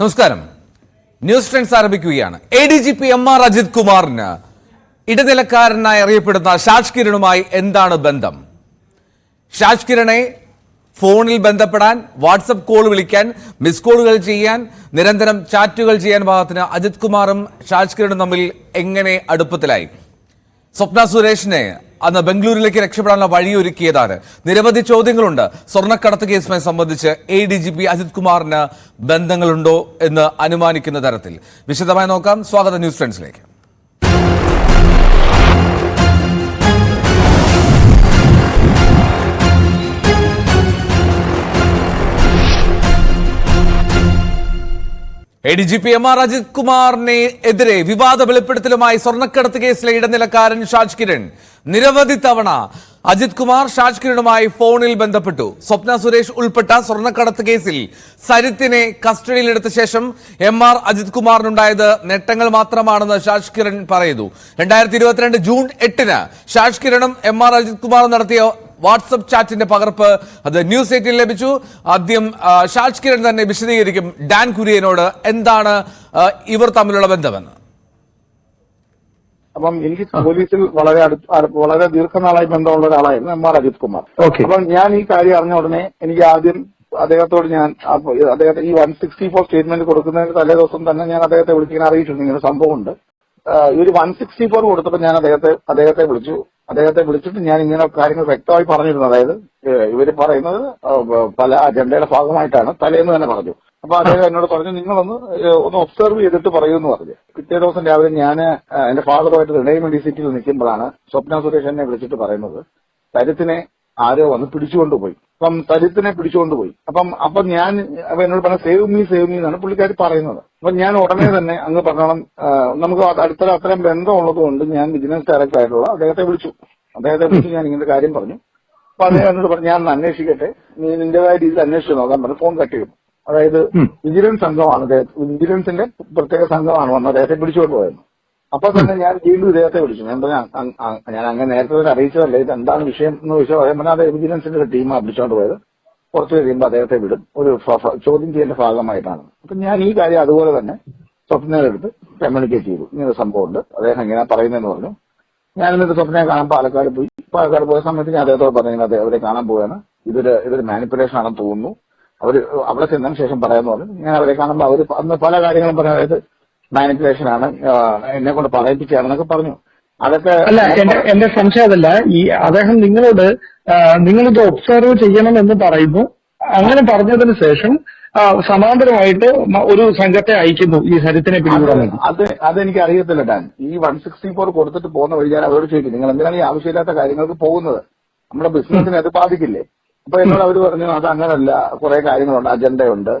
നമസ്കാരം. News trends ആരംഭിക്കുകയാണ്. A D G P M R Ajith കുമാറിന് ഇടനിലക്കാരനായി അറിയപ്പെടുന്ന ഷാജ് കിരണുമായി എന്താണ് ബന്ധം? ഷാജ് കിരണെ ഫോണിൽ ബന്ധപ്പെടാൻ വാട്സപ്പ് കോൾ വിളിക്കാൻ മിസ് കോളുകൾ ചെയ്യാൻ നിരന്തരം ചാറ്റുകൾ ചെയ്യാൻ ഭാഗത്തിന് അജിത് കുമാറും ഷാജ് കിരണും തമ്മിൽ എങ്ങനെ അടുപ്പത്തിലായി? സ്വപ്ന സുരേഷിനെ അന്ന് ബംഗളൂരിലേക്ക് രക്ഷപ്പെടാനുള്ള വഴിയൊരുക്കിയതാണ്. നിരവധി ചോദ്യങ്ങളുണ്ട്. സ്വർണക്കടത്ത് കേസുമായി സംബന്ധിച്ച് A D G P Ajith കുമാറിന് ബന്ധങ്ങളുണ്ടോ എന്ന് അനുമാനിക്കുന്ന തരത്തിൽ. വിശദമായി നോക്കാം. സ്വാഗതം news ഫ്രണ്ട്സിലേക്ക്. A D G P M R Ajith കുമാറിനെ എതിരെ വിവാദ വെളിപ്പെടുത്തലുമായി സ്വർണക്കടത്ത് കേസിലെ ഇടനിലക്കാരൻ ഷാജ് കിരൺ. നിരവധി തവണ അജിത് കുമാർ ഷാജ് കിരണുമായി ഫോണിൽ ബന്ധപ്പെട്ടു. സ്വപ്ന സുരേഷ് ഉൾപ്പെട്ട സ്വർണക്കടത്ത് കേസിൽ സരിത്തിനെ കസ്റ്റഡിയിലെടുത്ത ശേഷം എം ആർ അജിത് കുമാറിനുണ്ടായത് നേട്ടങ്ങൾ മാത്രമാണെന്ന് ഷാജ് കിരൺ പറയുന്നു. രണ്ടായിരത്തി ഇരുപത്തിരണ്ട് ജൂൺ എട്ടിന് ഷാജ് കിരണും എം ആർ അജിത് കുമാറും നടത്തിയ വാട്സപ്പ് ചാറ്റിന്റെ പകർപ്പ് അത് ന്യൂസ് എയ്റ്റിൽ ലഭിച്ചു. ആദ്യം ഷാജ് കിരൺ തന്നെ വിശദീകരിക്കും. ഡാൻ കുര്യനോട് എന്താണ് ഇവർ തമ്മിലുള്ള ബന്ധമെന്ന്. അപ്പം എനിക്ക് പോലീസിൽ വളരെ അടുത്ത് വളരെ ദീർഘനാളായി ബന്ധമുള്ള ഒരാളായിരുന്നു എം ആർ അജിത് കുമാർ. അപ്പം ഞാൻ ഈ കാര്യം അറിഞ്ഞ ഉടനെ എനിക്ക് ആദ്യം അദ്ദേഹത്തോട് ഞാൻ അദ്ദേഹത്തെ ഈ വൺ സിക്സ്റ്റി ഫോർ സ്റ്റേറ്റ്മെന്റ് കൊടുക്കുന്നതിന് തലേ ദിവസം തന്നെ ഞാൻ അദ്ദേഹത്തെ വിളിച്ചിങ്ങനെ അറിയിച്ചിട്ടുണ്ട്. ഇങ്ങനെ സംഭവമുണ്ട്. ഈ ഒരു വൺ സിക്സ്റ്റി ഫോർ കൊടുത്തപ്പോൾ ഞാൻ അദ്ദേഹത്തെ അദ്ദേഹത്തെ വിളിച്ചു. അദ്ദേഹത്തെ വിളിച്ചിട്ട് ഞാൻ ഇങ്ങനെ കാര്യങ്ങൾ വ്യക്തമായി പറഞ്ഞിരുന്നു. അതായത് ഇവർ പറയുന്നത് പല അജണ്ടയുടെ ഭാഗമായിട്ടാണ്. തലേന്ന് തന്നെ പറഞ്ഞു. അപ്പൊ അദ്ദേഹം എന്നോട് പറഞ്ഞു നിങ്ങളൊന്ന് ഒന്ന് ഒബ്സർവ് ചെയ്തിട്ട് പറയൂ എന്ന് പറഞ്ഞു. പിറ്റേ ദിവസം രാവിലെ ഞാൻ എന്റെ ഫാദറുമായിട്ട് റിഡൈമൺ ഡി സിറ്റിയിൽ നിൽക്കുമ്പോഴാണ് സ്വപ്ന സുരേഷ് എന്നെ വിളിച്ചിട്ട് പറയുന്നത്. തരുത്തിനെ ആരോ വന്ന് പിടിച്ചുകൊണ്ടുപോയി അപ്പം തരുത്തിനെ പിടിച്ചുകൊണ്ടുപോയി അപ്പം അപ്പൊ ഞാൻ അപ്പൊ എന്നോട് പറഞ്ഞ സേവ് മീ സേവ് മീ എന്നാണ് പുള്ളിക്കാരി പറയുന്നത്. അപ്പൊ ഞാൻ ഉടനെ തന്നെ അങ്ങ് പറഞ്ഞോളം. നമുക്ക് അടുത്ത അത്രയും ബന്ധമുള്ളത് കൊണ്ട് ഞാൻ വിജിലൻസ് ഡയറക്ടർ ആയിട്ടുള്ള അദ്ദേഹത്തെ വിളിച്ചു. അദ്ദേഹത്തെ വിളിച്ച് ഞാൻ ഇങ്ങനത്തെ കാര്യം പറഞ്ഞു. അപ്പൊ അദ്ദേഹം എന്നോട് പറഞ്ഞു ഞാൻ അന്വേഷിക്കട്ടെ. നീ നിന്റേതായ രീതിയിൽ അന്വേഷിച്ചു നോക്കാൻ പറഞ്ഞു. ഫോൺ കട്ട് ചെയ്തു. അതായത് വിജിലൻസ് സംഘമാണ് അദ്ദേഹം. വിജിലൻസിന്റെ പ്രത്യേക സംഘമാണ് വന്ന് അദ്ദേഹത്തെ പിടിച്ചുകൊണ്ട് പോയത്. അപ്പൊ തന്നെ ഞാൻ വീണ്ടും ഇദ്ദേഹത്തെ വിളിച്ചു ഞാൻ പറഞ്ഞു ഞാൻ അങ്ങനെ നേരത്തെ തന്നെ അറിയിച്ചതല്ലേ ഇത് എന്താണ് വിഷയം? എന്ന് ചോദിച്ചാൽ പറയാൻ പറഞ്ഞാൽ അത് വിജിലൻസിന്റെ ഒരു ടീം പിടിച്ചോണ്ട് പോയത്. കുറച്ച് കഴിയുമ്പോൾ അദ്ദേഹത്തെ വിടും. ഒരു ചോദ്യം ചെയ്യേണ്ട ഭാഗമായിട്ടാണ്. അപ്പൊ ഞാൻ ഈ കാര്യം അതുപോലെ തന്നെ സ്വപ്നയിലെടുത്ത് കമ്മ്യൂണിക്കേറ്റ് ചെയ്തു. ഇങ്ങനെ സംഭവമുണ്ട് അദ്ദേഹം ഇങ്ങനെ പറയുന്നതെന്ന് പറഞ്ഞു. ഞാൻ എന്നിട്ട് സ്വപ്നയെ കാണാൻ പാലക്കാട് പോയി. പാലക്കാട് പോയ സമയത്ത് ഞാൻ അദ്ദേഹത്തോട് പറഞ്ഞു ഇങ്ങനെ അവരെ കാണാൻ പോവുകയാണ്? ഇതൊരു ഇതൊരു മാനിപ്പുലേഷൻ ആണെന്ന് തോന്നുന്നു. അവർ അവിടെ ചെന്നതിന് ശേഷം പറയാന്ന് പറഞ്ഞു. ഞാൻ അവരെ കാണുമ്പോൾ അവർ അന്ന് പല കാര്യങ്ങളും പറഞ്ഞു. അതായത് മാനിപ്പുലേഷൻ ആണ് എന്നെ കൊണ്ട് പറയിപ്പിച്ചാണെന്നൊക്കെ പറഞ്ഞു. അതൊക്കെ അല്ല എന്റെ എന്റെ സംശയം അതല്ല. ഈ അദ്ദേഹം നിങ്ങളോട് നിങ്ങളിത് ഒബ്സർവ് ചെയ്യണം എന്ന് പറയുന്നു. അങ്ങനെ പറഞ്ഞതിന് ശേഷം സമാന്തരമായിട്ട് ഒരു സംഘത്തെ അയക്കുന്നു ഈ സരിത്തിനെ പിടികൂടാൻ അത് അതെനിക്ക് അറിയത്തില്ല ഡാൻ. ഈ വൺ സിക്സ്റ്റി ഫോർ കൊടുത്തിട്ട് പോകുന്ന വഴി ഞാൻ അവരോട് ചോദിക്കും. നിങ്ങൾ എന്തിനാണ് ഈ ആവശ്യമില്ലാത്ത കാര്യങ്ങൾക്ക് പോകുന്നത്? നമ്മുടെ ബിസിനസിനെ അത് ബാധിക്കില്ലേ? അപ്പൊ എന്നോട് അവർ പറഞ്ഞു അത് അങ്ങനല്ല. കുറെ കാര്യങ്ങളുണ്ട് അജണ്ടയുണ്ട്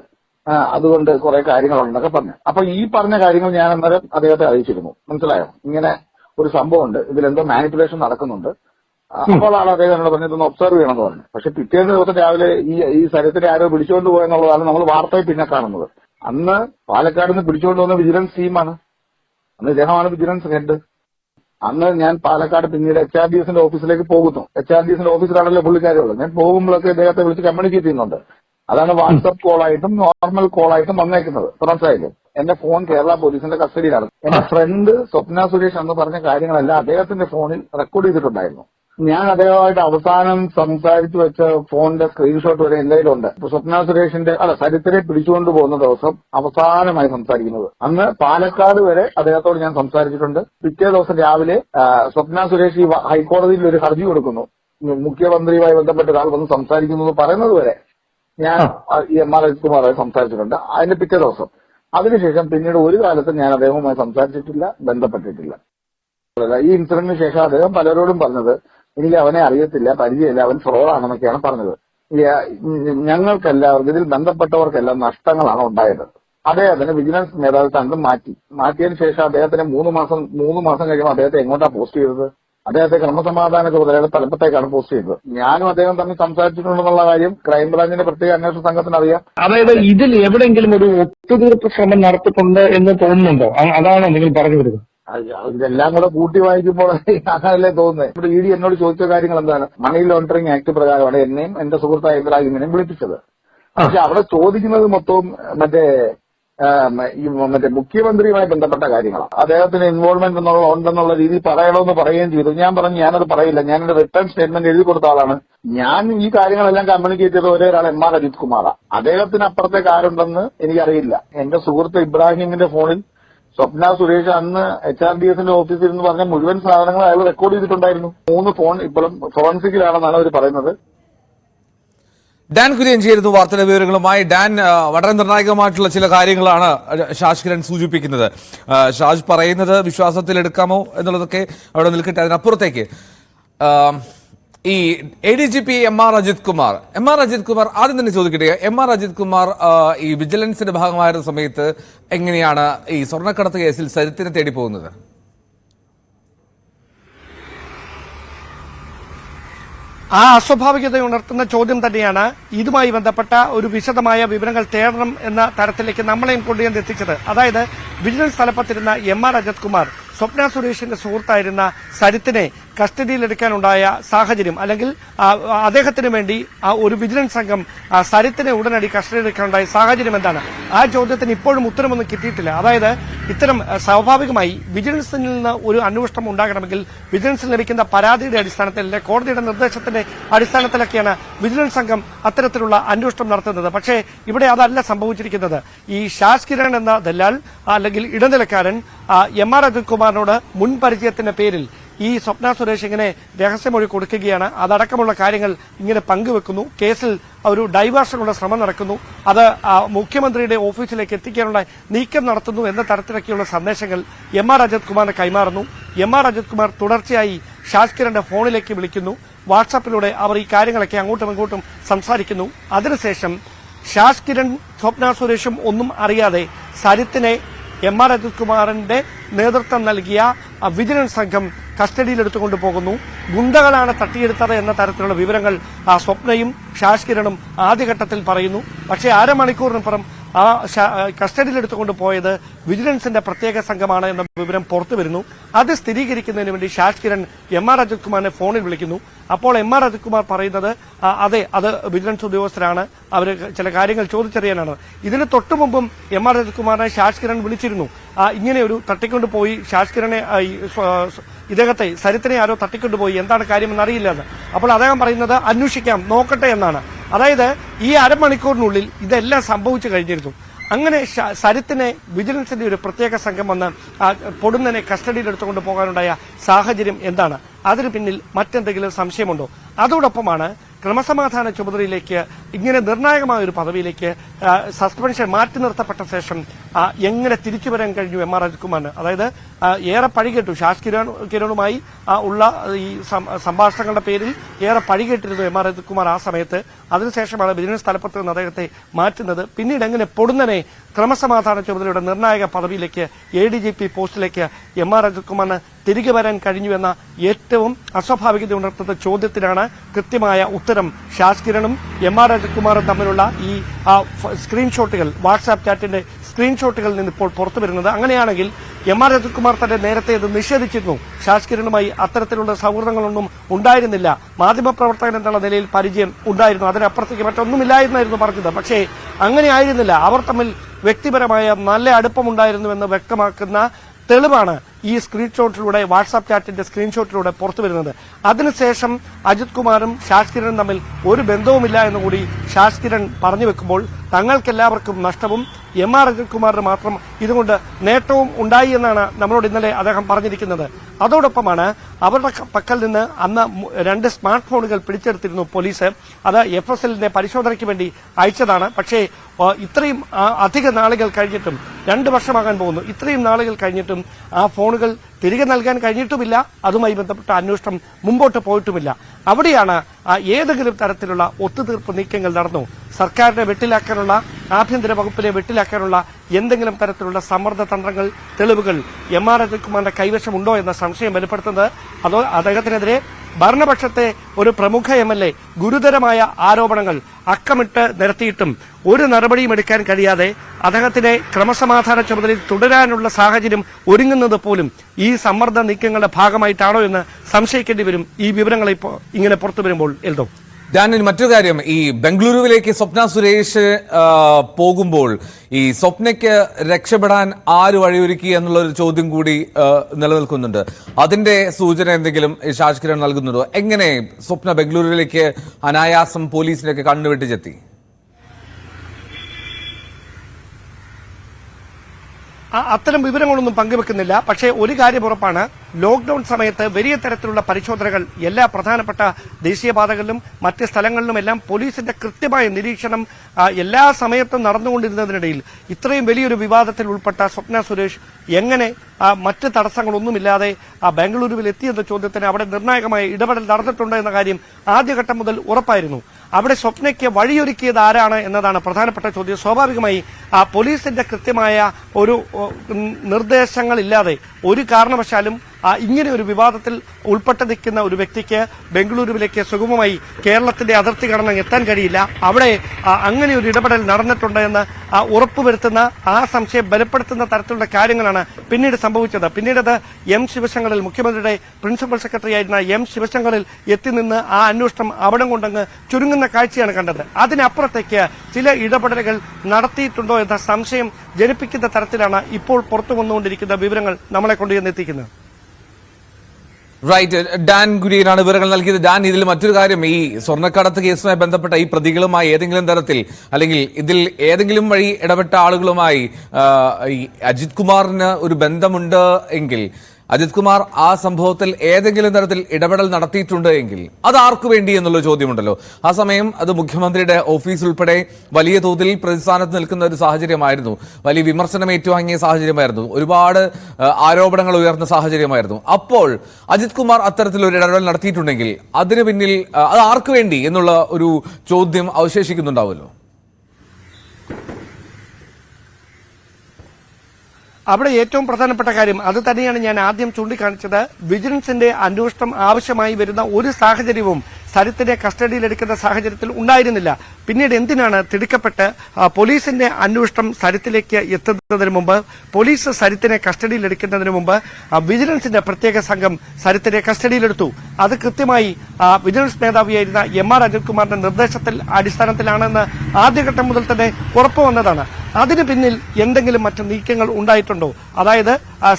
അതുകൊണ്ട് കുറെ കാര്യങ്ങളുണ്ടെന്നൊക്കെ പറഞ്ഞു. അപ്പൊ ഈ പറഞ്ഞ കാര്യങ്ങൾ ഞാൻ അന്നേരം അദ്ദേഹത്തെ അറിയിച്ചിരുന്നു. മനസ്സിലായോ? ഇങ്ങനെ ഒരു സംഭവമുണ്ട്. ഇതിലെന്തോ മാനിപ്പുലേഷൻ നടക്കുന്നുണ്ട്. അപ്പോൾ ആണ് അദ്ദേഹം എന്നോട് പറഞ്ഞത് ഇതൊന്ന് ഒബ്സർവ് ചെയ്യണമെന്ന് പറഞ്ഞു പക്ഷെ പിറ്റേന്ന് ദിവസം രാവിലെ ഈ ഈ സ്ഥലത്തിനെ ആരോ പിടിച്ചുകൊണ്ട് പോയെന്നുള്ളതാണ് നമ്മൾ വാർത്തയിൽ പിന്നെ കാണുന്നത്. അന്ന് പാലക്കാട് നിന്ന് പിടിച്ചുകൊണ്ട് വന്ന വിജിലൻസ് ടീമാണ് അന്ന് ഇദ്ദേഹമാണ് വിജിലൻസ് ഹെഡ് അന്ന് ഞാൻ പാലക്കാട് പിന്നീട് എച്ച് ആർ ഡി എസിന്റെ ഓഫീസിലേക്ക് പോകുന്നു. എച്ച് ആർ ഡി എസിന്റെ ഓഫീസിലാണല്ലോ പുള്ളിക്കാരുള്ളത് ഞാൻ പോകുമ്പോഴൊക്കെ ഇദ്ദേഹത്തെ വിളിച്ച് കമ്മ്യൂണിക്കേറ്റ് ചെയ്യുന്നുണ്ട്. അതാണ് വാട്സപ്പ് കോളായിട്ടും നോർമൽ കോളായിട്ടും വന്നേക്കുന്നത്. ഇപ്പൊ മനസ്സിലായില്ലേ? എന്റെ ഫോൺ കേരള പോലീസിന്റെ കസ്റ്റഡിയിലാണ്. എന്റെ ഫ്രണ്ട് സ്വപ്ന സുരേഷ് എന്ന് പറഞ്ഞ കാര്യങ്ങളെല്ലാം അദ്ദേഹത്തിന്റെ ഫോണിൽ റെക്കോർഡ് ചെയ്തിട്ടുണ്ടായിരുന്നു. ഞാൻ അദ്ദേഹമായിട്ട് അവസാനം സംസാരിച്ചു വെച്ച ഫോണിന്റെ സ്ക്രീൻഷോട്ട് വരെ എന്റെ കയ്യിലുണ്ട്. സ്വപ്ന സുരേഷിന്റെ അല്ല സരിത്തിനെ പിടിച്ചുകൊണ്ട് പോകുന്ന ദിവസം അവസാനമായി സംസാരിക്കുന്നത്. അന്ന് പാലക്കാട് വരെ അദ്ദേഹത്തോട് ഞാൻ സംസാരിച്ചിട്ടുണ്ട്. പിറ്റേ ദിവസം രാവിലെ സ്വപ്ന സുരേഷ് ഈ ഹൈക്കോടതിയിൽ ഒരു ഹർജി കൊടുക്കുന്നു. മുഖ്യമന്ത്രിയുമായി ബന്ധപ്പെട്ട് ഒരാൾ വന്ന് സംസാരിക്കുന്നു പറയുന്നത് വരെ. ഞാൻ ഈ എം ആർ അജിത്കുമാറായി സംസാരിച്ചിട്ടുണ്ട്. അതിന്റെ പിറ്റേ ദിവസം. അതിനുശേഷം പിന്നീട് ഒരു കാലത്തും ഞാൻ അദ്ദേഹവുമായി സംസാരിച്ചിട്ടില്ല ബന്ധപ്പെട്ടിട്ടില്ല. ഈ ഇൻസിഡന്റിന് ശേഷം അദ്ദേഹം പലരോടും പറഞ്ഞത് എനിക്ക് അവനെ അറിയത്തില്ല പരിചയമില്ല അവൻ ഫ്രോഡാണെന്നൊക്കെയാണ് പറഞ്ഞത്. ഞങ്ങൾക്കെല്ലാവർക്കും ഇതിൽ ബന്ധപ്പെട്ടവർക്കെല്ലാം നഷ്ടങ്ങളാണ് ഉണ്ടായത്. അദ്ദേഹത്തിന് വിജിലൻസ് മേധാവിത്വം മാറ്റി. മാറ്റിയതിനു ശേഷം അദ്ദേഹത്തിന് മൂന്ന് മാസം മൂന്ന് മാസം കഴിയുമ്പോൾ അദ്ദേഹത്തെ എങ്ങോട്ടാ പോസ്റ്റ് ചെയ്തത്? അദ്ദേഹത്തെ ക്രമസമാധാന ചുമതലയുടെ തലപ്പത്തേക്കാണ് പോസ്റ്റ് ചെയ്തത്. ഞാനും അദ്ദേഹം തമ്മിൽ സംസാരിച്ചിട്ടുണ്ടെന്നുള്ള കാര്യം ക്രൈംബ്രാഞ്ചിന്റെ പ്രത്യേക അന്വേഷണ സംഘത്തിന് അറിയാം. അതായത് ഇതിൽ എവിടെയെങ്കിലും ഒരു ഒത്തുതീർപ്പ് ശ്രമം നടത്തിക്കൊണ്ട് എന്ന് തോന്നുന്നുണ്ടോ? അതാണോ നിങ്ങൾ പറഞ്ഞു വരുന്നത്. ഇതെല്ലാം കൂടെ കൂട്ടി വായിക്കുമ്പോൾ അങ്ങനല്ലേ തോന്നുന്നത്. ഇവിടെ ഇ ഡി എന്നോട് ചോദിച്ച കാര്യങ്ങൾ എന്താണ്? മണി ലോണ്ടറിംഗ് ആക്ട് പ്രകാരമാണ് എന്നെയും എന്റെ സുഹൃത്തായ ഇബ്രാഹിമിനെയും വിളിപ്പിച്ചത്. പക്ഷെ അവിടെ ചോദിക്കുന്നത് മൊത്തവും മറ്റേ മറ്റേ മുഖ്യമന്ത്രിയുമായി ബന്ധപ്പെട്ട കാര്യങ്ങളാണ്. അദ്ദേഹത്തിന് ഇൻവോൾവ്മെന്റ് എന്നുള്ള ഉണ്ടെന്നുള്ള രീതിയിൽ പറയണമെന്ന് പറയുകയും ചെയ്തു. ഞാൻ പറഞ്ഞു ഞാനത് പറയില്ല. ഞാൻ എന്റെ റിട്ടേൺ സ്റ്റേറ്റ്മെന്റ് എഴുതി കൊടുത്ത ആളാണ്. ഞാൻ ഈ കാര്യങ്ങളെല്ലാം കമ്മ്യൂണിക്കേറ്റ് ചെയ്ത ഒരേ ഒരാൾ എം ആർ അജിത് കുമാറാണ് അദ്ദേഹത്തിന് അപ്പുറത്തേക്ക് ആരുണ്ടെന്ന് എനിക്കറിയില്ല. എന്റെ സുഹൃത്ത് ഇബ്രാഹിമിന്റെ ഫോണിൽ സ്വപ്ന സുരേഷ് അന്ന് എച്ച് ആർ ഡി എസിന്റെ ഓഫീസിൽ നിന്ന് പറഞ്ഞ മുഴുവൻ സാധനങ്ങൾ അയാൾ റെക്കോർഡ് ചെയ്തിട്ടുണ്ടായിരുന്നു. മൂന്ന് ഫോൺ ഇപ്പോഴും ഫോറൻസിക്കിലാണെന്നാണ് അവർ പറയുന്നത്. ഡാൻ കുര്യൻ ചേരുന്നു വാർത്തയുടെ വിവരങ്ങളുമായി. ഡാൻ വളരെ നിർണായകമായിട്ടുള്ള ചില കാര്യങ്ങളാണ് ഷാജ് കിരൺ സൂചിപ്പിക്കുന്നത്. ഷാജ് പറയുന്നത് വിശ്വാസത്തിൽ എടുക്കാമോ എന്നുള്ളതൊക്കെ അവിടെ നിൽക്കട്ടെ. അതിനപ്പുറത്തേക്ക് ഈ A D G P M R Ajith Kumar. M R Ajith Kumar ആദ്യം തന്നെ ചോദിക്കട്ടെ എം ആർ അജിത് കുമാർ ഈ വിജിലൻസിന്റെ ഭാഗമായിരുന്ന സമയത്ത് എങ്ങനെയാണ് ഈ സ്വർണക്കടത്ത് കേസിൽ സരിത്തിനെ തേടി പോകുന്നത്? ആ അസ്വാഭാവികത ഉണർത്തുന്ന ചോദ്യം തന്നെയാണ് ഇതുമായി ബന്ധപ്പെട്ട ഒരു വിശദമായ വിവരങ്ങൾ തേടണം എന്ന തരത്തിലേക്ക് നമ്മളെയും കൊണ്ടുചെന്ന് എത്തിച്ചത്. അതായത് വിജിലൻസ് തലപ്പത്തിരുന്ന എം ആർ അജത് കുമാർ സ്വപ്ന സുരേഷിന്റെ സുഹൃത്തായിരുന്ന സരിത്തിനെ കസ്റ്റഡിയിലെടുക്കാനുണ്ടായ സാഹചര്യം അല്ലെങ്കിൽ അദ്ദേഹത്തിന് വേണ്ടി ആ ഒരു വിജിലൻസ് സംഘം സരിത്തിനെ ഉടനടി കസ്റ്റഡിയിലെടുക്കാനുണ്ടായ സാഹചര്യം എന്താണ്? ആ ചോദ്യത്തിന് ഇപ്പോഴും ഉത്തരമൊന്നും കിട്ടിയിട്ടില്ല. അതായത് ഇത്തരം സ്വാഭാവികമായി വിജിലൻസിൽ നിന്ന് ഒരു അന്വേഷണം ഉണ്ടാകണമെങ്കിൽ വിജിലൻസിൽ ലഭിക്കുന്ന പരാതിയുടെ അടിസ്ഥാനത്തിൽ കോടതിയുടെ നിർദ്ദേശത്തിന്റെ അടിസ്ഥാനത്തിലൊക്കെയാണ് വിജിലൻസ് സംഘം അത്തരത്തിലുള്ള അന്വേഷണം നടത്തുന്നത്. പക്ഷേ ഇവിടെ അതല്ല സംഭവിച്ചിരിക്കുന്നത്. ഈ ഷാസ് കിരൺ എന്ന ദല്ലാൽ അല്ലെങ്കിൽ ഇടനിലക്കാരൻ എം ആർ അജിത് കുമാറിനോട് മുൻ പരിചയത്തിന്റെ പേരിൽ ഈ സ്വപ്ന സുരേഷ് ഇങ്ങനെ രഹസ്യമൊഴി കൊടുക്കുകയാണ്. അതടക്കമുള്ള കാര്യങ്ങൾ ഇങ്ങനെ പങ്കുവെക്കുന്നു. കേസിൽ ഒരു ഡൈവേർഷനുള്ള ശ്രമം നടക്കുന്നു. അത് മുഖ്യമന്ത്രിയുടെ ഓഫീസിലേക്ക് എത്തിക്കാനുള്ള നീക്കം നടത്തുന്നു എന്ന തരത്തിലൊക്കെയുള്ള സന്ദേശങ്ങൾ എം ആർ അജിത് കുമാറിന് കൈമാറുന്നു. എം ആർ അജിത് കുമാർ തുടർച്ചയായി ഷാസ്കിരന്റെ ഫോണിലേക്ക് വിളിക്കുന്നു. വാട്സാപ്പിലൂടെ അവർ ഈ കാര്യങ്ങളൊക്കെ അങ്ങോട്ടും ഇങ്ങോട്ടും സംസാരിക്കുന്നു. അതിനുശേഷം ഷാസ്കിരൻ സ്വപ്ന സുരേഷും ഒന്നും അറിയാതെ സരിത്തിനെ എം ആർ അജിത് കുമാറിന്റെ നേതൃത്വം നൽകിയ വിജിലൻസ് സംഘം കസ്റ്റഡിയിലെടുത്തുകൊണ്ട് പോകുന്നു. ഗുണ്ടകളാണ് തട്ടിയെടുത്തത് എന്ന തരത്തിലുള്ള വിവരങ്ങൾ സ്വപ്നയും ഷാഷ്കിരണും ആദ്യഘട്ടത്തിൽ പറയുന്നു. പക്ഷേ അരമണിക്കൂറിനപ്പുറം ആ കസ്റ്റഡിയിലെടുത്തുകൊണ്ട് പോയത് വിജിലൻസിന്റെ പ്രത്യേക സംഘമാണ് എന്ന വിവരം പുറത്തു വരുന്നു. അത് സ്ഥിരീകരിക്കുന്നതിന് വേണ്ടി ഷാജ് കിരൺ എം ആർ അജിത് കുമാറിനെ ഫോണിൽ വിളിക്കുന്നു. അപ്പോൾ എം ആർ അജിത് കുമാർ പറയുന്നത് അതെ അത് വിജിലൻസ് ഉദ്യോഗസ്ഥരാണ്. അവർ ചില കാര്യങ്ങൾ ചോദിച്ചറിയാനാണ്. ഇതിന് തൊട്ടു മുമ്പും എം ആർ അജിത് കുമാറിനെ ഷാജ് കിരൺ വിളിച്ചിരുന്നു. ഇങ്ങനെ ഒരു തട്ടിക്കൊണ്ട് പോയി ഷാജ് സ്വ- ഇദ്ദേഹത്തെ സരിത്തിനെ ആരോ തട്ടിക്കൊണ്ടുപോയി. എന്താണ് കാര്യമെന്ന് അറിയില്ലെന്ന് അപ്പോൾ അദ്ദേഹം പറയുന്നത് അന്വേഷിക്കാം നോക്കട്ടെ എന്നാണ്. അതായത് ഈ അരമണിക്കൂറിനുള്ളിൽ ഇതെല്ലാം സംഭവിച്ചു കഴിഞ്ഞിരുന്നു. അങ്ങനെ സരിത്തിനെ വിജിലൻസിന്റെ ഒരു പ്രത്യേക സംഘം വന്ന് പൊടുന്നനെ പൊടുന്നനെ കസ്റ്റഡിയിലെടുത്തുകൊണ്ട് പോകാനുണ്ടായ സാഹചര്യം എന്താണ്? അതിന് പിന്നിൽ മറ്റെന്തെങ്കിലും സംശയമുണ്ടോ? അതോടൊപ്പമാണ് ക്രമസമാധാന ചുമതലയിലേക്ക് ഇങ്ങനെ നിർണായകമായ ഒരു പദവിയിലേക്ക് സസ്പെൻഷൻ മാറ്റി നിർത്തപ്പെട്ട ശേഷം എങ്ങനെ തിരിച്ചു വരാൻ കഴിഞ്ഞു എം ആർ അജിത്കുമാറിന്? അതായത് ഏറെ പഴികെട്ടു ഷാസ് കിരൺ കിരണുമായി ഉള്ള ഈ സംഭാഷണങ്ങളുടെ പേരിൽ ഏറെ പഴികെട്ടിരുന്നു എം ആർ അജിത്കുമാർ ആ സമയത്ത്. അതിനുശേഷമാണ് ബിസിനസ് തലപ്പത്ത് നിന്ന് അദ്ദേഹത്തെ മാറ്റുന്നത്. പിന്നീട് എങ്ങനെ പൊടുന്നനെ ക്രമസമാധാന ചുമതലയുടെ നിർണായക പദവിയിലേക്ക് എ ഡി ജി പി പോസ്റ്റിലേക്ക് എം ആർ അജിത്കുമാറിന് തിരികെ വരാൻ കഴിഞ്ഞുവെന്ന ഏറ്റവും അസ്വാഭാവികത ഉണർത്തുന്ന ചോദ്യത്തിനാണ് കൃത്യമായ ഉത്തരം ഷാസ് കിരണും എം ആർ അജിത്കുമാറും തമ്മിലുള്ള ഈ സ്ക്രീൻഷോട്ടുകൾ വാട്സാപ്പ് ചാറ്റിന്റെ സ്ക്രീൻഷോട്ടുകളിൽ നിന്ന് ഇപ്പോൾ പുറത്തു വരുന്നത്. അങ്ങനെയാണെങ്കിൽ എം ആർ അജിത്കുമാർ തന്നെ നേരത്തെ ഇത് നിഷേധിച്ചിരുന്നു. ശാസ്കിരണുമായി അത്തരത്തിലുള്ള സൗഹൃദങ്ങളൊന്നും ഉണ്ടായിരുന്നില്ല. മാധ്യമപ്രവർത്തകൻ എന്നുള്ള നിലയിൽ പരിചയം ഉണ്ടായിരുന്നു. അതിനപ്പുറത്തേക്ക് മറ്റൊന്നുമില്ലായിരുന്നായിരുന്നു പറഞ്ഞത്. പക്ഷേ അങ്ങനെ ആയിരുന്നില്ല. അവർ തമ്മിൽ വ്യക്തിപരമായ നല്ല അടുപ്പമുണ്ടായിരുന്നുവെന്ന് വ്യക്തമാക്കുന്ന തെളിവാണ് ഈ സ്ക്രീൻഷോട്ടിലൂടെ വാട്സാപ്പ് ചാറ്റിന്റെ സ്ക്രീൻഷോട്ടിലൂടെ പുറത്തു വരുന്നത്. അതിനുശേഷം അജിത് കുമാറും ഷാജ് തമ്മിൽ ഒരു ബന്ധവുമില്ല എന്നുകൂടി ഷാജ് പറഞ്ഞു വെക്കുമ്പോൾ തങ്ങൾക്കെല്ലാവർക്കും നഷ്ടവും എം ആർ അജിത്കുമാറിന് മാത്രം ഇതുകൊണ്ട് നേട്ടവും ഉണ്ടായി എന്നാണ് നമ്മളോട് ഇന്നലെ അദ്ദേഹം പറഞ്ഞിരിക്കുന്നത്. അതോടൊപ്പമാണ് അവരുടെ പക്കൽ നിന്ന് അന്ന് രണ്ട് സ്മാർട്ട് ഫോണുകൾ പിടിച്ചെടുത്തിരുന്നു പോലീസ്. അത് എഫ് എസ് എല്ലിന്റെ പരിശോധനയ്ക്ക് വേണ്ടി അയച്ചതാണ്. പക്ഷേ ഇത്രയും അധിക നാളുകൾ കഴിഞ്ഞിട്ടും രണ്ട് വർഷമാകാൻ പോകുന്നു. ഇത്രയും നാളുകൾ കഴിഞ്ഞിട്ടും ആ ഫോണുകൾ തിരികെ നൽകാൻ കഴിഞ്ഞിട്ടുമില്ല. അതുമായി ബന്ധപ്പെട്ട അന്വേഷണം മുമ്പോട്ട് പോയിട്ടുമില്ല. അവിടെയാണ് ഏതെങ്കിലും തരത്തിലുള്ള ഒത്തുതീർപ്പ് നീക്കങ്ങൾ നടന്നു. സർക്കാരിനെ വെട്ടിലാക്കാനുള്ള ആഭ്യന്തര വകുപ്പിനെ വെട്ടിലാക്കാനുള്ള എന്തെങ്കിലും തരത്തിലുള്ള സമ്മർദ്ദ തന്ത്രങ്ങൾ തെളിവുകൾ എം ആർ അജിത്കുമാറിന്റെ കൈവശമുണ്ടോ എന്ന സംശയം വെളിപ്പെടുത്തുന്നത്. അതോ അദ്ദേഹത്തിനെതിരെ ഭരണപക്ഷത്തെ ഒരു പ്രമുഖ എ ഗുരുതരമായ ആരോപണങ്ങൾ അക്കമിട്ട് നിരത്തിയിട്ടും ഒരു നടപടിയും എടുക്കാൻ കഴിയാതെ അദ്ദേഹത്തിനെ ക്രമസമാധാന ചുമതലയിൽ തുടരാനുള്ള സാഹചര്യം ഒരുങ്ങുന്നത് പോലും ഈ സമ്മർദ്ദ നീക്കങ്ങളുടെ ഭാഗമായിട്ടാണോ എന്ന് സംശയിക്കേണ്ടി വരും. ഈ വിവരങ്ങൾ ഇപ്പോൾ ഇങ്ങനെ പുറത്തു വരുമ്പോൾ എൽദോ. ഡാനിൽ മറ്റൊരു കാര്യം. ഈ ബംഗളൂരുവിലേക്ക് സ്വപ്ന സുരേഷ് പോകുമ്പോൾ ഈ സ്വപ്നയ്ക്ക് രക്ഷപ്പെടാൻ ആര് വഴിയൊരുക്കി എന്നുള്ളൊരു ചോദ്യം കൂടി നിലനിൽക്കുന്നുണ്ട്. അതിന്റെ സൂചന എന്തെങ്കിലും ഷാജ് നൽകുന്നുണ്ടോ? എങ്ങനെ സ്വപ്ന ബംഗളൂരുവിലേക്ക് അനായാസം പോലീസിനൊക്കെ കണ്ണുവെട്ടിച്ചെത്തി? അത്തരം വിവരങ്ങളൊന്നും പങ്കുവെക്കുന്നില്ല. പക്ഷേ ഒരു കാര്യം ഉറപ്പാണ്. ലോക്ഡൌൺ സമയത്ത് വലിയ തരത്തിലുള്ള പരിശോധനകൾ എല്ലാ പ്രധാനപ്പെട്ട ദേശീയപാതകളിലും മറ്റ് സ്ഥലങ്ങളിലും എല്ലാം പോലീസിന്റെ കൃത്യമായ നിരീക്ഷണം എല്ലാ സമയത്തും നടന്നുകൊണ്ടിരുന്നതിനിടയിൽ ഇത്രയും വലിയൊരു വിവാദത്തിൽ ഉൾപ്പെട്ട സ്വപ്ന സുരേഷ് എങ്ങനെ മറ്റ് തടസ്സങ്ങളൊന്നുമില്ലാതെ ബാംഗ്ലൂരുവിൽ എത്തിയെന്ന ചോദ്യത്തിന് അവിടെ നിർണായകമായ ഇടപെടൽ നടന്നിട്ടുണ്ട് എന്ന കാര്യം ആദ്യഘട്ടം മുതൽ ഉറപ്പായിരുന്നു. അവിടെ സ്വപ്നയ്ക്ക് വഴിയൊരുക്കിയത് ആരാണ് എന്നതാണ് പ്രധാനപ്പെട്ട ചോദ്യം. സ്വാഭാവികമായി പോലീസിന്റെ കൃത്യമായ ഒരു നിർദ്ദേശങ്ങളില്ലാതെ ഒരു കാരണവശാലും ഇങ്ങനെ ഒരു വിവാദത്തിൽ ഉൾപ്പെട്ട് നിൽക്കുന്ന ഒരു വ്യക്തിക്ക് ബംഗളൂരുവിലേക്ക് സുഗമമായി കേരളത്തിന്റെ അതിർത്തി കടന്ന് എത്താൻ കഴിയില്ല. അവിടെ അങ്ങനെ ഒരു ഇടപെടൽ നടന്നിട്ടുണ്ട് എന്ന് ഉറപ്പുവരുത്തുന്ന ആ സംശയം ബലപ്പെടുത്തുന്ന തരത്തിലുള്ള കാര്യങ്ങളാണ് പിന്നീട് സംഭവിച്ചത്. പിന്നീട് അത് എം ശിവശങ്കറിൽ മുഖ്യമന്ത്രിയുടെ പ്രിൻസിപ്പൽ സെക്രട്ടറി ആയിരുന്ന എം ശിവശങ്കറിൽ എത്തി നിന്ന് ആ അന്വേഷണം അവിടം കൊണ്ടങ്ങ് ചുരുങ്ങുന്ന കാഴ്ചയാണ് കണ്ടത്. അതിനപ്പുറത്തേക്ക് ചില ഇടപെടലുകൾ നടത്തിയിട്ടുണ്ടോ എന്ന സംശയം ജനിപ്പിക്കുന്ന തരത്തിലാണ് ഇപ്പോൾ പുറത്തു വന്നുകൊണ്ടിരിക്കുന്ന വിവരങ്ങൾ നമ്മളെ കൊണ്ടുചെന്നെത്തിക്കുന്നത്. റൈറ്റ് ഡാൻ കുര്യനാണ് വിവരങ്ങൾ നൽകിയത്. ഡാൻ ഇതിൽ മറ്റൊരു കാര്യം. ഈ സ്വർണക്കടത്ത് കേസുമായി ബന്ധപ്പെട്ട ഈ പ്രതികളുമായി ഏതെങ്കിലും തരത്തിൽ അല്ലെങ്കിൽ ഇതിൽ ഏതെങ്കിലും വഴി ഇടപെട്ട ആളുകളുമായി ഈ അജിത് കുമാറിന് ഒരു ബന്ധമുണ്ട് എങ്കിൽ അജിത് കുമാർ ആ സംഭവത്തിൽ ഏതെങ്കിലും തരത്തിൽ ഇടപെടൽ നടത്തിയിട്ടുണ്ട് എങ്കിൽ അത് ആർക്കു വേണ്ടി എന്നുള്ള ചോദ്യമുണ്ടല്ലോ. ആ സമയം അത് മുഖ്യമന്ത്രിയുടെ ഓഫീസ് ഉൾപ്പെടെ വലിയ തോതിൽ പ്രതിസ്ഥാനത്ത് നിൽക്കുന്ന ഒരു സാഹചര്യമായിരുന്നു. വലിയ വിമർശനം ഏറ്റുവാങ്ങിയ സാഹചര്യമായിരുന്നു. ഒരുപാട് ആരോപണങ്ങൾ ഉയർന്ന സാഹചര്യമായിരുന്നു. അപ്പോൾ അജിത് കുമാർ അത്തരത്തിലൊരു ഇടപെടൽ നടത്തിയിട്ടുണ്ടെങ്കിൽ അതിന് പിന്നിൽ അത് ആർക്കു വേണ്ടി എന്നുള്ള ഒരു ചോദ്യം അവശേഷിക്കുന്നുണ്ടാവുമല്ലോ? അവിടെ ഏറ്റവും പ്രധാനപ്പെട്ട കാര്യം അത് തന്നെയാണ് ഞാൻ ആദ്യം ചൂണ്ടിക്കാണിച്ചത് വിജിലൻസിന്റെ അന്വേഷണം ആവശ്യമായി വരുന്ന ഒരു സാഹചര്യവും സരിത്തിനെ കസ്റ്റഡിയിലെടുക്കുന്ന സാഹചര്യത്തിൽ ഉണ്ടായിരുന്നില്ല. പിന്നീട് എന്തിനാണ് തിടുക്കപ്പെട്ട് പോലീസിന്റെ അന്വേഷണം സരിത്തിലേക്ക് എത്തുന്നതിന് മുമ്പ് പോലീസ് സരിത്തിനെ കസ്റ്റഡിയിലെടുക്കുന്നതിന് മുമ്പ് വിജിലൻസിന്റെ പ്രത്യേക സംഘം സരിത്തിനെ കസ്റ്റഡിയിലെടുത്തു. അത് കൃത്യമായി വിജിലൻസ് മേധാവിയായിരുന്ന എം ആർ അനിൽകുമാറിന്റെ നിർദ്ദേശത്തിൽ അടിസ്ഥാനത്തിലാണെന്ന് ആദ്യഘട്ടം മുതൽ തന്നെ ഉറപ്പു വന്നതാണ് അതിന് പിന്നിൽ എന്തെങ്കിലും മറ്റ് നീക്കങ്ങൾ ഉണ്ടായിട്ടുണ്ടോ? അതായത്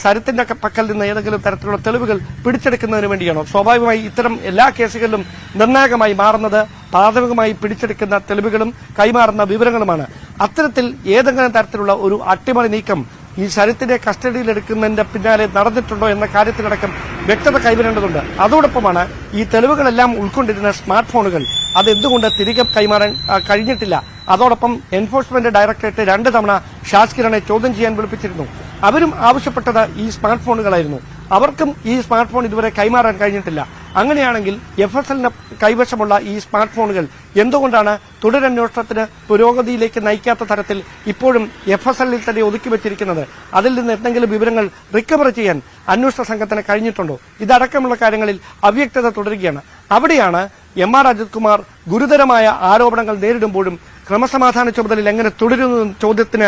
സരത്തിന്റെ പക്കൽ നിന്ന് ഏതെങ്കിലും തരത്തിലുള്ള തെളിവുകൾ പിടിച്ചെടുക്കുന്നതിന് വേണ്ടിയാണോ? സ്വാഭാവികമായി ഇത്തരം എല്ലാ കേസുകളിലും നിർണായകമായി മാറുന്നത് പ്രാഥമികമായി പിടിച്ചെടുക്കുന്ന തെളിവുകളും കൈമാറുന്ന വിവരങ്ങളുമാണ്. അത്തരത്തിൽ ഏതെങ്കിലും തരത്തിലുള്ള ഒരു അട്ടിമറി നീക്കം ഈ ശരത്തിനെ കസ്റ്റഡിയിലെടുക്കുന്നതിന്റെ പിന്നാലെ നടന്നിട്ടുണ്ടോ എന്ന കാര്യത്തിലടക്കം വ്യക്തത കൈവരേണ്ടതുണ്ട്. അതോടൊപ്പമാണ് ഈ തെളിവുകളെല്ലാം ഉൾക്കൊണ്ടിരുന്ന സ്മാർട്ട് ഫോണുകൾ അതെന്തുകൊണ്ട് തിരികെ കൈമാറാൻ കഴിഞ്ഞിട്ടില്ല? അതോടൊപ്പം എൻഫോഴ്സ്മെന്റ് ഡയറക്ടറേറ്റ് രണ്ട് തവണ ഷാസ് കിരणे ചോദ്യം ചെയ്യാൻ വിളിപ്പിച്ചിരുന്നു. അവരും ആവശ്യപ്പെട്ടത് ഈ സ്മാർട്ട് ഫോണുകളായിരുന്നു അവർക്കും ഈ സ്മാർട്ട് ഫോൺ ഇതുവരെ കൈമാറാൻ കഴിഞ്ഞിട്ടില്ല. അങ്ങനെയാണെങ്കിൽ എഫ് എസ് എല്ലിന് കൈവശമുള്ള ഈ സ്മാർട്ട് ഫോണുകൾ എന്തുകൊണ്ടാണ് തുടരന്വേഷണത്തിന് പുരോഗതിയിലേക്ക് നയിക്കാത്ത തരത്തിൽ ഇപ്പോഴും എഫ് എസ് എല്ലിൽ തന്നെ ഒതുക്കി വെച്ചിരിക്കുന്നത്? അതിൽ നിന്ന് എന്തെങ്കിലും വിവരങ്ങൾ റിക്കവർ ചെയ്യാൻ അന്വേഷണ സംഘത്തിന് കഴിഞ്ഞിട്ടുണ്ടോ? ഇതടക്കമുള്ള കാര്യങ്ങളിൽ അവ്യക്തത തുടരുകയാണ്. അവിടെയാണ് എം ആർ അജിത് കുമാർ ഗുരുതരമായ ആരോപണങ്ങൾ നേരിടുമ്പോഴും ക്രമസമാധാന ചുമതലയിൽ എങ്ങനെ തുടരുന്നു ചോദ്യത്തിന്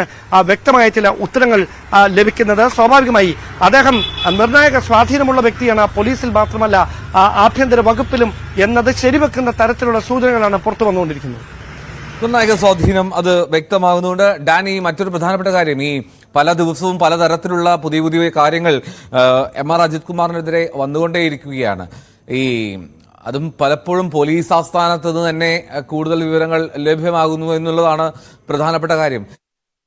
വ്യക്തമായ ചില ഉത്തരങ്ങൾ ലഭിക്കുന്നത് സ്വാഭാവികമായി അദ്ദേഹം നിർണായക സ്വാധീനമുള്ള വ്യക്തിയാണ്. പോലീസിൽ മാത്രമല്ല ആഭ്യന്തര വകുപ്പിലും എന്നത് ശരിവെക്കുന്ന തരത്തിലുള്ള സൂചനകളാണ് പുറത്തു വന്നുകൊണ്ടിരിക്കുന്നത്. നിർണായക സ്വാധീനം അത് വ്യക്തമാകുന്നുണ്ട്. ഡാനി മറ്റൊരു പ്രധാനപ്പെട്ട കാര്യം ഈ പല ദിവസവും പലതരത്തിലുള്ള പുതിയ പുതിയ കാര്യങ്ങൾ എം ആർ അജിത് കുമാറിനെതിരെ വന്നുകൊണ്ടേയിരിക്കുകയാണ്. ഈ അതും പലപ്പോഴും പോലീസ് ആസ്ഥാനത്ത് നിന്ന് തന്നെ കൂടുതൽ വിവരങ്ങൾ ലഭ്യമാകുന്നു എന്നുള്ളതാണ് പ്രധാനപ്പെട്ട കാര്യം.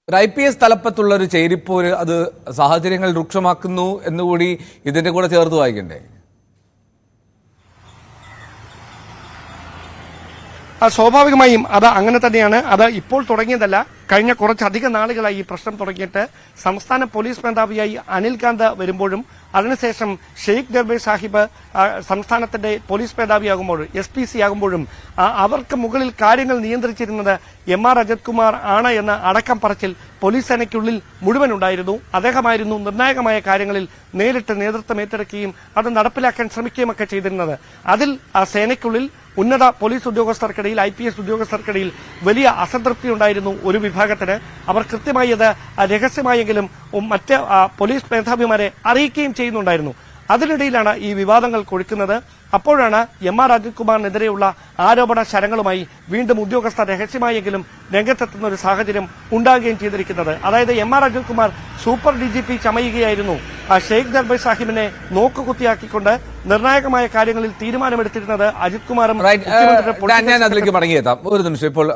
ഒരു ഐ പി എസ് തലപ്പത്തുള്ള ഒരു ചേരിപ്പോര് അത് സാഹചര്യങ്ങൾ രൂക്ഷമാക്കുന്നു എന്നുകൂടി ഇതിന്റെ കൂടെ ചേർത്ത് വായിക്കണ്ടേ? സ്വാഭാവികമായും അത് അങ്ങനെ തന്നെയാണ്. അത് ഇപ്പോൾ തുടങ്ങിയതല്ല. കഴിഞ്ഞ കുറച്ചധികം നാളുകളായി ഈ പ്രശ്നം തുടങ്ങിയിട്ട് സംസ്ഥാന പോലീസ് മേധാവിയായി അനിൽകാന്ത് വരുമ്പോഴും അതിനുശേഷം ഷെയ്ഖ് ദർബേ സാഹിബ് സംസ്ഥാനത്തിന്റെ പോലീസ് മേധാവിയാകുമ്പോഴും എസ് പി സി ആകുമ്പോഴും അവർക്ക് മുകളിൽ കാര്യങ്ങൾ നിയന്ത്രിച്ചിരുന്നത് എം ആർ അജിത് കുമാർ ആണ് എന്ന അടക്കം പറച്ചിൽ പോലീസ് സേനയ്ക്കുള്ളിൽ മുഴുവൻ ഉണ്ടായിരുന്നു. അദ്ദേഹമായിരുന്നു നിർണായകമായ കാര്യങ്ങളിൽ നേരിട്ട് നേതൃത്വം ഏറ്റെടുക്കുകയും അത് നടപ്പിലാക്കാൻ ശ്രമിക്കുകയും ഒക്കെ ചെയ്തിരുന്നത്. അതിൽ ആ സേനയ്ക്കുള്ളിൽ ഉന്നത പോലീസ് ഉദ്യോഗസ്ഥർക്കിടയിൽ ഐ പി എസ് ഉദ്യോഗസ്ഥർക്കിടയിൽ വലിയ അസംതൃപ്തി ഉണ്ടായിരുന്നു ഒരു വിഭാഗത്തിന്. അവർ കൃത്യമായി അത് രഹസ്യമായെങ്കിലും മറ്റ് പോലീസ് മേധാവിമാരെ അറിയിക്കുകയും ചെയ്യുന്നുണ്ടായിരുന്നു. അതിനിടയിലാണ് ഈ വിവാദങ്ങൾ കൊഴുക്കുന്നത്. അപ്പോഴാണ് എം ആർ അജിത് കുമാറിനെതിരെയുള്ള ആരോപണ ശരങ്ങളുമായി വീണ്ടും ഉദ്യോഗസ്ഥ രഹസ്യമായെങ്കിലും രംഗത്തെത്തുന്ന ഒരു സാഹചര്യം ഉണ്ടാകുകയും ചെയ്തിരിക്കുന്നത്. അതായത് M R Ajith Kumar super D G P ചമയുകയായിരുന്നു. ആ ഷെയ്ഖ് ദർബൈ സാഹിബിനെ നോക്കുകുത്തിയാക്കിക്കൊണ്ട് നിർണായകമായ കാര്യങ്ങളിൽ തീരുമാനമെടുത്തിരുന്നത് അജിത് കുമാറും മുഖ്യമന്ത്രിയുടെ ഒരു നിമിഷം. ഇപ്പോൾ